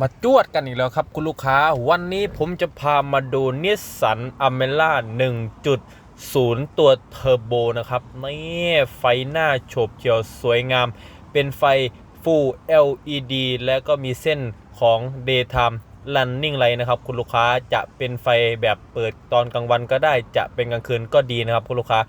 มาจวดกันอีกแล้วครับคุณลูกค้า วันนี้ผมจะพามาดูนิสสันอเมล่า1.0 ตัวเทอร์โบนะครับ นี่ไฟหน้าโฉบเฉียวสวยงาม เป็นไฟ Full LED และก็มีเส้นของ Daytime Running Light นะครับ คุณลูกค้าจะเป็นไฟแบบเปิดตอนกลางวันก็ได้จะเป็นกลางคืนก็ดีนะครับ คุณลูกค้า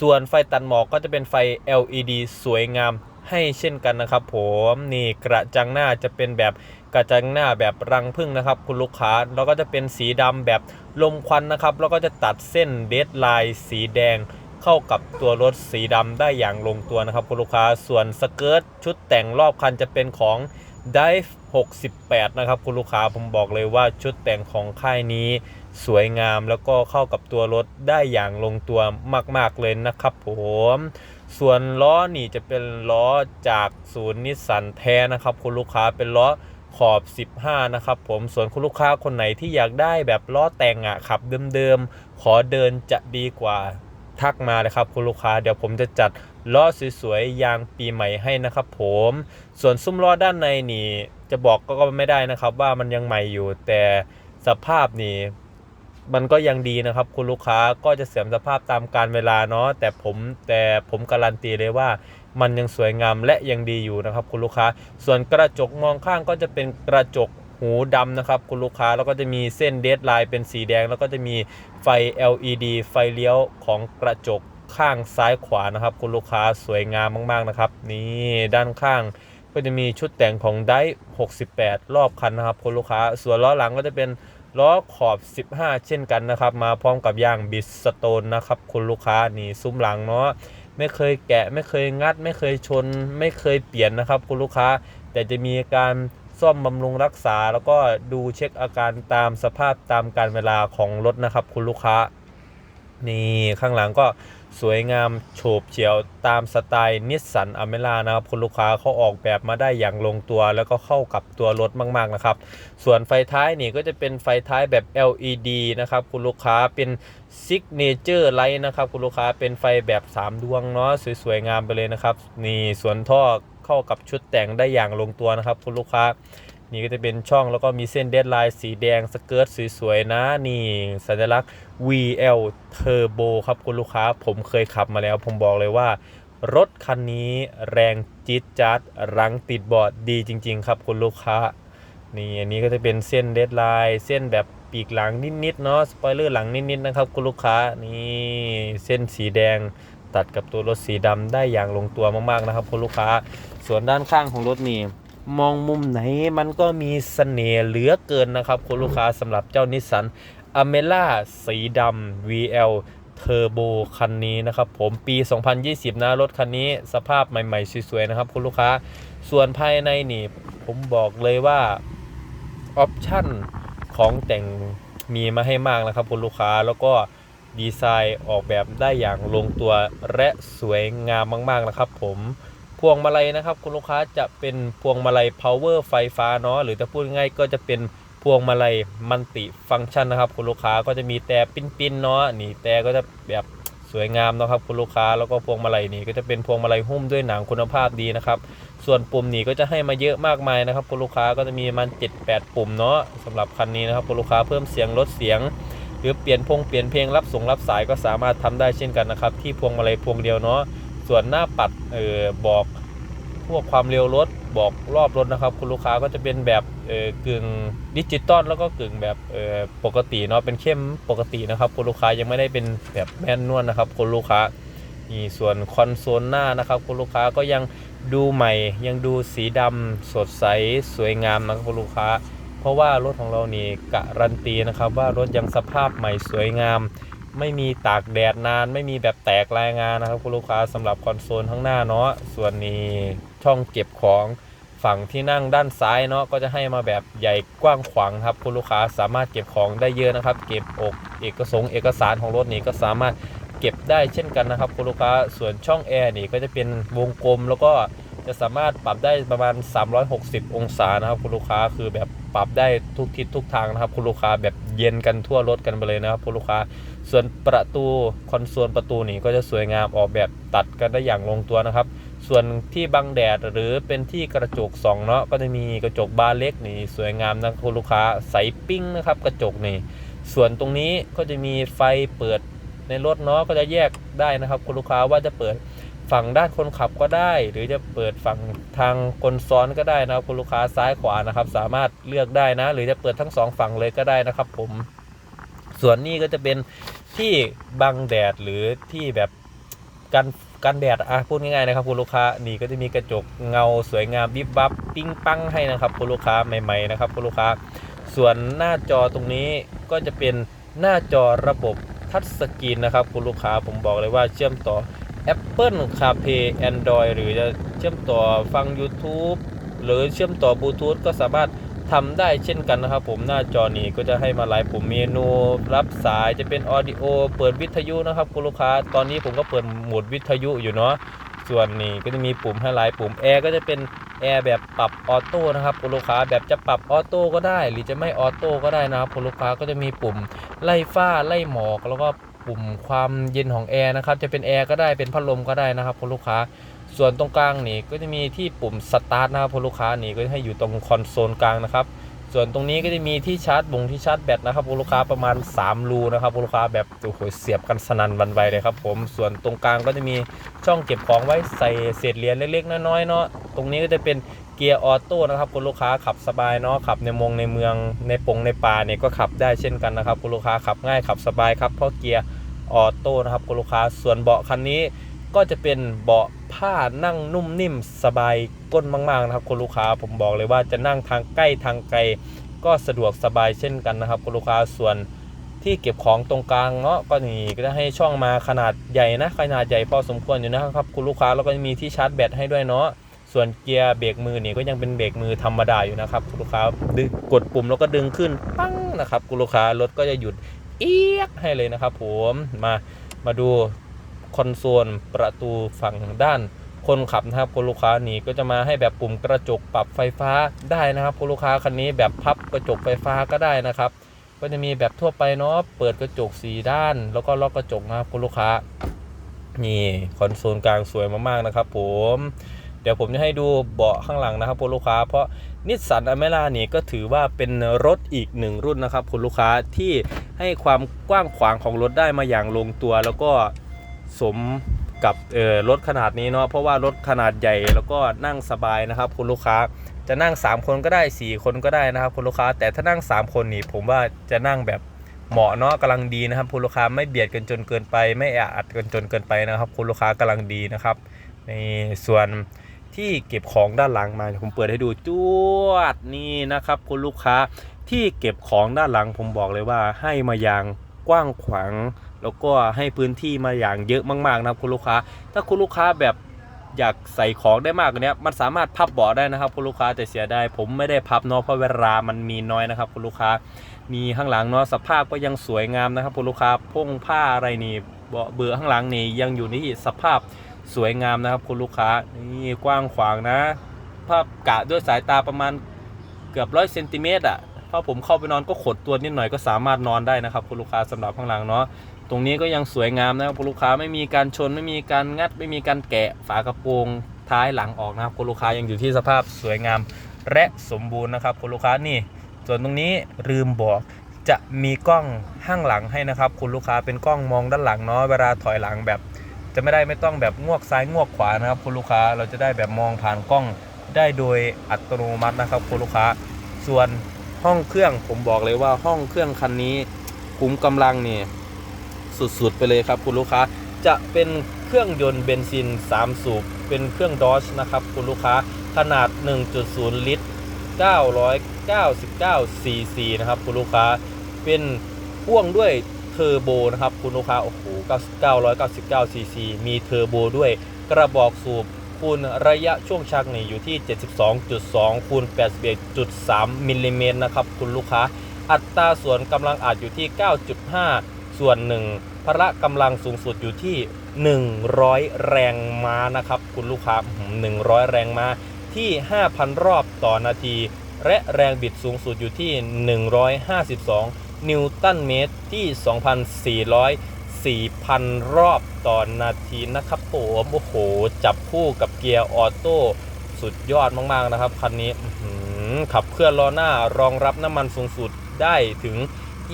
ส่วนไฟตัดหมอกก็จะเป็นไฟ LED สวยงามให้เช่นกันนะครับผมนี่กระจังหน้าจะเป็นแบบ กระจังหน้าแบบรังพึ่งนะครับ คุณลูกค้าแล้วก็จะเป็นสีดำแบบลมควันนะครับแล้วก็จะตัดเส้นเดดไลน์สีแดงเข้ากับตัวรถสีดำได้อย่างลงตัวนะครับคุณลูกค้าส่วนสเกิร์ตชุดแต่งรอบคันจะเป็นของ Dive 68 นะครับคุณลูกค้าผมบอกเลยว่าชุดแต่งของค่ายนี้ สวยงามแล้วก็เข้ากับตัวรถได้อย่างลงตัวมาก ๆ เลยนะครับผม ส่วนล้อนี่จะเป็นล้อจากศูนย์นิสสันแท้นะครับคุณลูกค้าเป็นล้อ ขอบ 15 นะครับผมส่วนคุณลูกค้าคนไหนที่อยากได้แบบล้อแต่งอะขับเดิมๆ ขอเดินจะดีกว่าทักมาเลยครับคุณลูกค้าเดี๋ยวผมจะจัดล้อสวยๆยางปีใหม่ให้นะครับผมส่วนซุ้มล้อด้านในนี่จะบอกก็ไม่ได้นะครับว่ามันยังใหม่อยู่แต่สภาพนี่มันก็ยังดีนะครับ คุณลูกค้าก็จะเสื่อมสภาพตามการเวลาเนาะแต่ผมแต่ผมการันตีเลยว่า มันยังสวยงามและยังดีอยู่นะครับ คุณลูกค้า ส่วนกระจกมองข้างก็จะเป็นกระจกหูดำนะครับคุณลูกค้าแล้วก็จะมีเส้นเดดไลน์เป็นสีแดง แล้วก็จะมีไฟ LED ไฟเลี้ยวของกระจกข้างซ้ายขวานะครับคุณลูกค้าสวยงามมากๆนะครับ นี่ด้านข้างก็จะมีชุดแต่งของได68 รอบคันนะครับคุณลูกค้า ส่วนล้อหลังก็จะเป็นล้อขอบ 15 เช่นกันนะครับ มาพร้อมกับยางบิสโตนนะครับคุณลูกค้านี่ซุ้มหลังเนาะ ไม่เคยแกะ ไม่เคยงัด ไม่เคยชน ไม่เคยเปลี่ยนนะครับ คุณลูกค้า แต่จะมีการซ่อมบำรุงรักษา แล้วก็ดูเช็คอาการตามสภาพตามการเวลาของรถนะครับ คุณลูกค้า นี่ข้างหลังก็ สวยงามโฉบเฉี่ยวตามสไตล์นิสสันอเมร่านะครับคุณลูกค้าเขาออกแบบมาได้อย่างลงตัวแล้วก็เข้ากับตัวรถมากๆนะครับ ส่วนไฟท้ายนี่ก็จะเป็นไฟท้ายแบบ LED นะครับคุณลูกค้าเป็น Signature Light นะครับคุณลูกค้าเป็นไฟแบบ 3 ดวงเนาะสวยๆงามไปเลยนะครับ นี่ส่วนท่อเข้ากับชุดแต่งได้อย่างลงตัวนะครับคุณลูกค้านี่ก็จะเป็นช่องแล้วก็มีเส้นเดดไลน์สีแดงสเกิร์ตสวยๆนะนี่สัญลักษณ์ VL Turbo ครับคุณลูกค้า ผมเคยขับมาแล้ว ผมบอกเลยว่า รถคันนี้แรงจี๊ดจ๊าดรังติดบอร์ดดีจริง ๆ ครับคุณลูกค้า นี่อันนี้ก็จะเป็นเส้นเดดไลน์เส้นแบบปีกหลังนิดๆเนาะสปอยเลอร์หลังนิดๆนะครับคุณลูกค้านี่เส้นสีแดงตัดกับตัวรถสีดำได้อย่างลงตัวมากๆนะครับคุณลูกค้า ส่วนด้านข้างของรถนี่มองมุมไหนมันก็มีเสน่ห์เหลือเกินนะครับคุณลูกค้าสำหรับเจ้านิสสัน อเมล่าสีดำ VL เทอร์โบคันนี้นะครับผมปี 2020 นะ รถคันนี้สภาพใหม่ ๆ สวย ๆ นะครับ คุณลูกค้าส่วนภายในนี่ผมบอกเลยว่า ออปชั่นของแต่งมีมาให้มากนะครับคุณลูกค้าแล้วก็ดีไซน์ออกแบบได้อย่างลงตัวและสวยงามมาก ๆ นะครับผมพวงมาลัยนะครับ คุณลูกค้าจะเป็นพวงมาลัย power ไฟฟ้าเนาะหรือถ้าพูดง่ายก็จะเป็น พวงมาลัยมัลติฟังก์ชันนะครับ คุณลูกค้าก็จะมีแต่ปิ้นๆเนาะนี่แต่ก็จะแบบสวยงามนะครับคุณลูกค้าแล้วก็พวงมาลัยนี่ก็จะเป็นพวงมาลัยหุ้มด้วยหนังคุณภาพดีนะครับ ส่วนปุ่มนี่ก็จะให้มาเยอะมากมายนะครับคุณลูกค้าก็จะมีมัน7-8ปุ่มเนาะสำหรับคันนี้นะครับคุณลูกค้าเพิ่มเสียงลดเสียง หรือเปลี่ยนพงเปลี่ยนเพลงรับส่งรับสายก็สามารถทำได้เช่นกันนะครับที่พวงมาลัยพวงเดียวเนาะส่วนหน้าปัดเออบอกพวกความเร็วรถบอกรอบรถนะครับ คุณลูกค้าก็จะเป็นแบบ กึ่งดิจิตอลแล้วก็กึ่งแบบเออปกติเนาะเป็นเข้มปกตินะครับคุณลูกค้ายังไม่ได้เป็นแบบแมนนวลนะครับคุณลูกค้านี่ส่วนคอนโซลหน้านะครับคุณลูกค้าก็ยังดูใหม่ ยังดูสีดำสดใสสวยงามนะครับคุณลูกค้า เพราะว่ารถของเรานี่การันตีนะครับ ว่ารถยังสภาพใหม่สวยงาม ไม่มีตากแดดนาน ไม่มีแบบแตกรายงานนะครับคุณลูกค้าสำหรับคอนโซลข้างหน้าเนาะส่วนนี้ช่องเก็บของ ฝั่งที่นั่งด้านซ้ายเนาะก็จะให้มาแบบใหญ่กว้างขวางครับคุณลูกค้าสามารถเก็บของได้เยอะนะครับ เก็บอกเอกสงเอกสารของรถนี่ก็สามารถเก็บได้เช่นกันนะครับคุณลูกค้าส่วนช่องแอร์นี่ก็จะเป็นวงกลมแล้วก็จะสามารถปรับได้ประมาณ 360 องศานะครับคุณลูกค้าคือแบบปรับได้ทุกทิศทุกทางนะครับคุณลูกค้าแบบเย็นกันทั่วรถกันไปเลยนะครับคุณลูกค้า ส่วนประตูคอนโซลประตูนี่ก็จะสวยงามออกแบบตัดกันได้อย่างลงตัวนะครับ ส่วนที่บังแดดหรือเป็นที่กระจกสองเนาะก็จะมีกระจกบานเล็กนี่สวยงามนะคุณลูกค้าใสปิ้งนะครับกระจกนี่ส่วนตรงนี้ก็จะมีไฟเปิดในรถเนาะก็จะแยกได้นะครับ คุณลูกค้าว่าจะเปิดฝั่งด้านคนขับก็ได้ หรือจะเปิดฝั่งทางคนซ้อนก็ได้นะครับคุณลูกค้าซ้ายขวานะครับ สามารถเลือกได้นะ หรือจะเปิดทั้งสองฝั่งเลยก็ได้นะครับ ผม ส่วนนี้ก็จะเป็นที่บังแดดหรือที่แบบกัน กันแดดอะพูดง่ายๆนะครับคุณลูกค้านี่ก็จะมีกระจกเงาสวยงามบิบบับปิ้งปังให้นะครับคุณลูกค้าใหม่ๆนะครับคุณลูกค้า ส่วนหน้าจอตรงนี้ก็จะเป็นหน้าจอระบบทัชสกรีนนะครับคุณลูกค้าผมบอกเลยว่าเชื่อมต่อ Apple CarPlay Android หรือจะเชื่อมต่อฟัง YouTube หรือเชื่อมต่อบลูทูธก็สามารถ ทำได้เช่นกันนะครับ ผมหน้าจอนี้ก็จะให้มาหลายปุ่มเมนู รับสายจะเป็นออดิโอ เปิดวิทยุนะครับคุณลูกค้า ตอนนี้ผมก็เปิดโหมดวิทยุอยู่เนาะส่วนนี้ก็จะมีปุ่มให้หลายปุ่มแอร์ก็จะเป็นแอร์แบบปรับออโต้นะครับคุณลูกค้าแบบจะปรับออโต้ก็ได้ หรือจะไม่ออโต้ก็ได้นะครับคุณลูกค้าก็จะมีปุ่มไล่ฝ้าไล่หมอกแล้วก็ ปุ่มความเย็นของแอร์นะครับจะเป็นแอร์ก็ได้เป็นพัดลมก็ได้นะครับคุณลูกค้า ส่วนตรงกลางนี่ก็จะมีที่ปุ่มสตาร์ทนะครับคุณลูกค้านี่ก็จะให้อยู่ตรงคอนโซลกลางนะครับส่วนตรงนี้ก็จะมีที่ชาร์จบงที่ชาร์จแบตนะครับคุณลูกค้าประมาณ 3 รูนะครับคุณลูกค้าแบบโอ้โหเสียบกันสนั่นวันไวเลยครับผมส่วนตรงกลางก็จะมีช่องเก็บของไว้ใส่เศษเหรียญเล็กๆน้อยๆเนาะตรงนี้ก็จะเป็น กียร์ออโต้นะครับคุณลูกค้าขับสบายเนาะขับในมงในเมืองในปงในป่าเนี่ยก็ขับได้เช่นกันนะครับคุณลูกค้าขับง่ายขับสบายครับเพราะเกียร์ออโต้นะครับคุณลูกค้าส่วนเบาะคันนี้ก็จะเป็นเบาะผ้านั่งนุ่มนิ่มสบายก้นมาก ๆ นะครับคุณลูกค้าผมบอกเลยว่าจะนั่งทางใกล้ทางไกล ก็สะดวกสบายเช่นกันนะครับคุณลูกค้าส่วนที่เก็บของตรงกลางเนาะก็นี่ก็จะให้ช่องมาขนาดใหญ่นะขนาดใหญ่พอสมควรอยู่นะครับคุณลูกค้าแล้วก็มีที่ชาร์จแบตให้ด้วยเนาะ ส่วนเกียร์เบรกมือนี่ก็ยังเป็นเบรกมือธรรมดาอยู่นะครับคุณลูกค้าดึงกดปุ่มแล้วก็ดึงขึ้นปั้งนะครับคุณลูกค้ารถก็จะหยุดเอียกให้เลยนะครับผมมามาดูคอนโซลประตูฝั่งด้านคนขับนะครับคุณลูกค้านี่ก็จะมาให้แบบปุ่มกระจกปรับไฟฟ้าได้นะครับคุณลูกค้าคันนี้แบบพับกระจกไฟฟ้าก็ได้นะครับ ก็จะมีแบบทั่วไปเนาะเปิดกระจกสีด้าน แล้วก็ล็อกกระจกนะครับคุณลูกค้านี่คอนโซลกลางสวยมากๆนะครับ ผม เดี๋ยวผมจะให้ดูเบาะข้างหลังนะครับคุณลูกค้า เพราะนิสสันอเมร่านี่ก็ถือว่าเป็นรถอีกหนึ่งรุ่นนะครับคุณลูกค้าที่ให้ความกว้างขวางของรถได้มาอย่างลงตัว แล้วก็สมกับรถขนาดนี้เนาะเพราะว่ารถขนาดใหญ่แล้วก็นั่งสบายนะครับคุณลูกค้าจะนั่ง 3 คนก็ได้ 4 คนก็ได้นะครับคุณลูกค้า แต่ถ้านั่ง 3 คนนี่ผมว่าจะนั่งแบบเหมาะเนาะกำลังดีนะครับคุณลูกค้าไม่เบียดกันจนเกินไป ไม่แออัดกันจนเกินไปนะครับคุณลูกค้ากำลังดีนะครับในส่วน ที่เก็บของด้านหลังมาผมเปิดให้ดูจวดนี่นะครับ คุณลูกค้าที่เก็บของด้านหลังผมบอกเลยว่าให้มาอย่างกว้างขวางแล้วก็ให้พื้นที่มาอย่างเยอะมากๆนะครับคุณลูกค้า ถ้าคุณลูกค้าแบบอยากใส่ของได้มากกว่านี้มันสามารถพับเบาะได้นะครับคุณลูกค้าแต่เสียดายผมไม่ได้พับเนาะเพราะเวลามันมีน้อยนะครับคุณลูกค้า มีข้างหลังเนาะสภาพก็ยังสวยงามนะครับคุณลูกค้าพงผ้าอะไรนี่เบาะเบื่อข้างหลังนี่ยังอยู่ในสภาพ สวยงามนะครับคุณลูกค้านี่กว้างขวางนะภาพกะด้วยสายตาประมาณเกือบร้อยเซนติเมตรอะถ้าผมเข้าไปนอนก็ขดตัวนิดหน่อยก็สามารถนอนได้นะครับคุณลูกค้าสำหรับข้างหลังเนาะตรงนี้ก็ยังสวยงามนะครับคุณลูกค้าไม่มีการชนไม่มีการงัด ไม่มีการแกะฝากระโปรงท้ายหลังออกนะครับคุณลูกค้ายังอยู่ที่สภาพสวยงามและสมบูรณ์นะครับคุณลูกค้านี่ ส่วนตรงนี้ลืมบอกจะมีกล้องข้างหลังให้นะครับ คุณลูกค้าเป็นกล้องมองด้านหลังเนาะเวลาถอยหลังแบบ จะไม่ได้ไม่ต้องแบบงวกซ้ายงวกขวานะครับคุณลูกค้าเราจะได้แบบมองผ่านกล้องได้โดยอัตโนมัตินะครับคุณลูกค้า ส่วนห้องเครื่องผมบอกเลยว่าห้องเครื่องคันนี้คุ้มกำลังนี่สุดๆไปเลยครับคุณลูกค้าจะเป็นเครื่องยนต์เบนซิน 3 สูบเป็นเครื่องดอชนะครับคุณลูกค้าขนาด 1.0 ลิตร 999 cc นะครับคุณลูกค้าเป็นพ่วงด้วย เทอร์โบนะครับคุณลูกค้าโอ้โห999 cc มีเทอร์โบด้วยกระบอกสูบคูณระยะช่วงชักนี่อยู่ที่ 72.2คูณ81.3มิลลิเมตรนะครับคุณลูกค้า อัตราส่วนกำลังอัดอยู่ที่ 9.5 ส่วน 1 พละกำลังสูงสุดอยู่ที่ 100 แรงม้านะครับคุณลูกค้า 100 แรงม้าที่ 5,000 รอบต่อนาที และแรงบิดสูงสุดอยู่ที่ 152 นิวตันเมตรที่4,000 รอบต่อนนาทีนะครับผมโอ้โห จับคู่กับเกียร์ออโต้สุดยอดมากๆนะครับ คันนี้ขับเคลื่อนล้อหน้ารองรับน้ำมันสูงสุดได้ถึง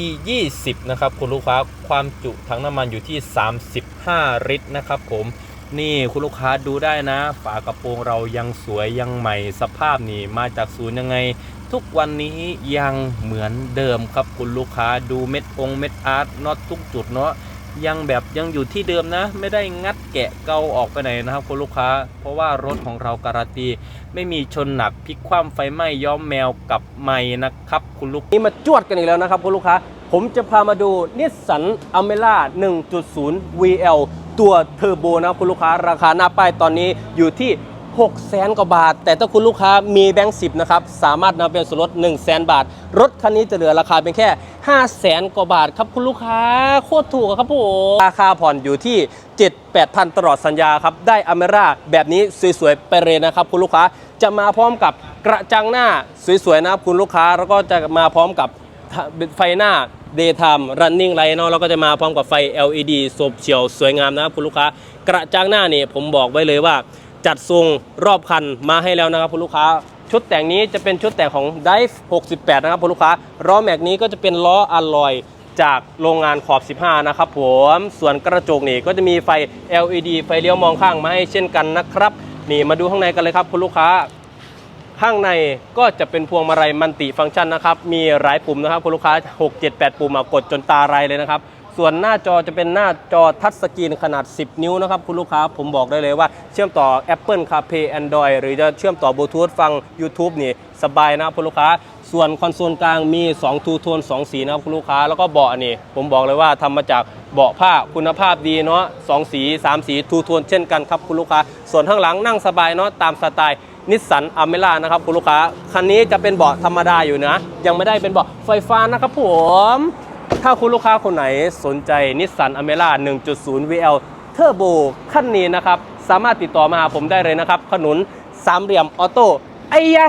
e 2 0นะครับคุณลูกค้าความจุถังน้ำมันอยู่ที่ 35 ลิตรนะครับผมนี่คุณลูกค้าดูได้นะ ฝากระโปรงเรายังสวยยังใหม่สภาพนี่มาจากศูนย์ยังไง ทุกวันนี้ยังเหมือนเดิมครับคุณลูกค้าดูเม็ดองเม็ดอาร์ตน็อตทุกจุดเนาะยังแบบยังอยู่ที่เดิมนะ ไม่ได้งัดแกะเกาออกไปไหนนะครับคุณลูกค้า เพราะว่ารถของเราการันตีไม่มีชนหนักพลิกคว่ำไฟไหม้ย้อมแมวกับไม้นะครับคุณลูกนี่มาจวดกันอีกแล้วนะครับคุณลูกค้า ผมจะพามาดูนิสสันอเมร่า1.0 VL ตัวเทอร์โบนะครับคุณลูกค้าราคาหน้าป้ายตอนนี้อยู่ที่ 6แสนกว่าบาท แต่ถ้าคุณลูกค้ามีแบงค์สิบนะครับ สามารถนำเป็นส่วนลด1 0 0 0 0แสนบาท รถคันนี้จะเหลือราคาเป็นแค่5แสนกว่าบาทครับคุณลูกค้าโคตรถูกครับผมราคาผ่อนอยู่ที่ 7 8พันตลอดสัญญาครับ ได้อเมร่าแบบนี้สวยๆ ไปเลยนะครับคุณลูกค้าจะมาพร้อมกับกระจังหน้าสวยๆนะครับคุณลูกค้าแล้วก็จะมาพร้อมกับไฟหน้า daytime running light เนาะแล้วก็จะมาพร้อมกับไฟ LED สบเฉียวสวยงามนะครับคุณลูกค้ากระจังหน้านี่ผมบอกไว้เลยว่า จัดทรงรอบคันมาให้แล้วนะครับคุณลูกค้า ชุดแต่งนี้จะเป็นชุดแต่งของ Dive 68 นะครับคุณลูกค้าล้อแม็กนี้ก็จะเป็นล้ออลลอยจากโรงงานขอบ 15 นะครับผม ส่วนกระจกนี่ก็จะมีไฟ LED ไฟเลี้ยวมองข้างมาให้เช่นกันนะครับ นี่มาดูข้างในกันเลยครับคุณลูกค้า ข้างในก็จะเป็นพวงมาลัยมัลติฟังก์ชันนะครับ มีหลายปุ่มนะครับคุณลูกค้า 6 7 8 ปุ่มอะกดจนตาลายเลยนะครับ ส่วนหน้าจอจะเป็นหน้าจอทัชสกรีนขนาด 10 นิ้วนะครับคุณลูกค้าผมบอกได้เลยว่าเชื่อมต่อ Apple CarPlay Android หรือจะเชื่อมต่อบลูทูธฟัง YouTube นี่สบายนะคุณลูกค้า ส่วนคอนโซลกลางมี2ทูโทน2สีนะครับคุณลูกค้าแล้วก็เบาะนี่ผมบอกเลยว่าทำมาจากเบาะผ้าคุณภาพดีเนาะ2สี 3 สีทูโทนเช่นกันครับคุณลูกค้า ส่วนข้างหลังนั่งสบายเนาะตามสไตล์นิสสันอเมร่านะครับคุณลูกค้า คันนี้จะเป็นเบาะธรรมดาอยู่นะ ยังไม่ได้เป็นเบาะไฟฟ้านะครับผม ถ้าคุณลูกค้าคนไหนสนใจนิสสันอเมร่า1.0 VL Turbo ขั้นนี้นะครับ สามารถติดต่อมาหาผมได้เลยนะครับ ขนุนสามเหลี่ยมออโต้ไอ้ยะ